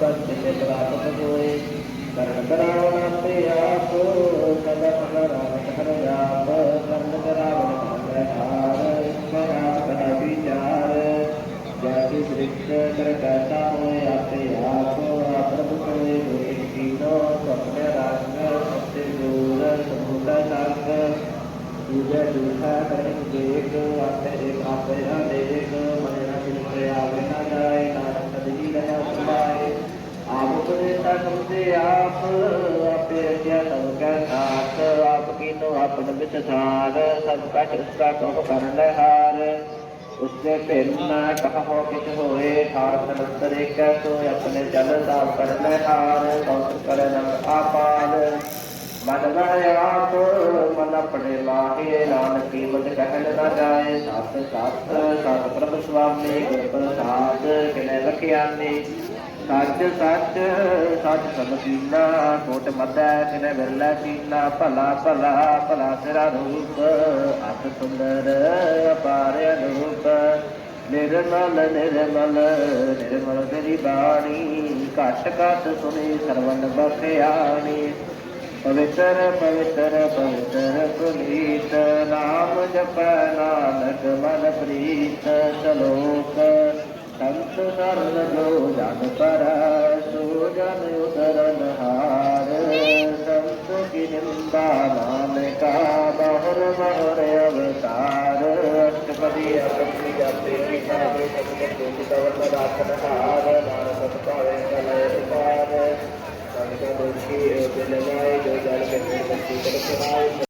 ਸੱਚ ਤੇ ਪ੍ਰਾਪਤ ਹੋਏ ਕਰਨ ਕਰਾਵਣ ਆਪੇ ਆਪ ਸਦਾ ਸਦਾ ਰਾਮ ਹਰ ਜਾਪ ਕਰਨ ਕਰਾਵਣ ਕਰੇ ਹਾਰ ਸਦਾ ਕਦਾ ਵਿਚਾਰ ਜੈਸੀ ਦ੍ਰਿਸ਼ ਕਰ ਕਹਤਾ ਹੋਏ ਆਪੇ ਆਪਨ ਵਿੱਚ ਥਾਨ ਸਭ ਕਛ ਉਸ ਕਾ ਕੋ ਕਰਨ ਹਾਰ। ਉਸਨੇ ਭਿੰਨ ਨਾ ਕਹੋ ਕਿਛ ਹੋਏ ਠਾਰ ਨੰਤਰ ਏਕੈ ਸੋ ਆਪਣੇ ਜਲ ਸਾਫ਼ ਕਰਨ ਹਾਰ। ਕੌਤ ਕਰੇ ਨਮ ਆਪਾਲ, ਮਨ ਵਹਿ ਆਪ, ਮਨ ਆਪਣੇ ਲਾਹੇ, ਨਾਨਕ ਕੀਮਤ ਕਹਿਣ ਨਾ ਜਾਏ। ਸਤ ਸਤ ਸਤ ਪ੍ਰਭ ਸੁਆਮੀ, ਗੁਰ ਪ੍ਰਸਾਦ, ਕਿਨੇ ਲਖਿਆਨੀ ਸੱਚ ਸੱਚ ਸੱਚ ਸਮਝੀਨਾ ਕੋਟ ਮਦੈ ਕਿਨੇ ਵਿਰਲਾ ਕੀਨਾ ਭਲਾ ਭਲਾ ਭਲਾ ਤੇਰਾ ਰੂਪ, ਅਤ ਸੁੰਦਰ ਅਪਾਰ ਅਨੂਪ। ਨਿਰਮਲ ਨਿਰਮਲ ਨਿਰਮਲ ਤੇਰੀ ਬਾਣੀ, ਘਟ ਘਟ ਸੁਣੀ ਸਰਵਨ ਬਖਿਆਣੀ। ਪਵਿੱਤਰ ਪਵਿੱਤਰ ਪਵਿੱਤਰ ਪੁਨੀਤ, ਨਾਮ ਜਪੈ ਨਾਨਕ ਮਨ ਪ੍ਰੀਤ, ਸ਼ਲੋਕ। ਸੰਤ ਸਰਨ ਜੋ ਜਨ ਪਰ ਸਤਿ ਸ੍ਰੀ ਅਕਾਲ ਰਾਖਨ ਹਾਰ ਨਾਨਕ ਭਾਵੇ ਕਲੇ ਪਾਰ ਸੰਤ ਦੋਖੀ ਬਿਨ ਨਾਏ ਜੋ ਜਲ ਕੇ ਸੱਚੀ ਕਰਤ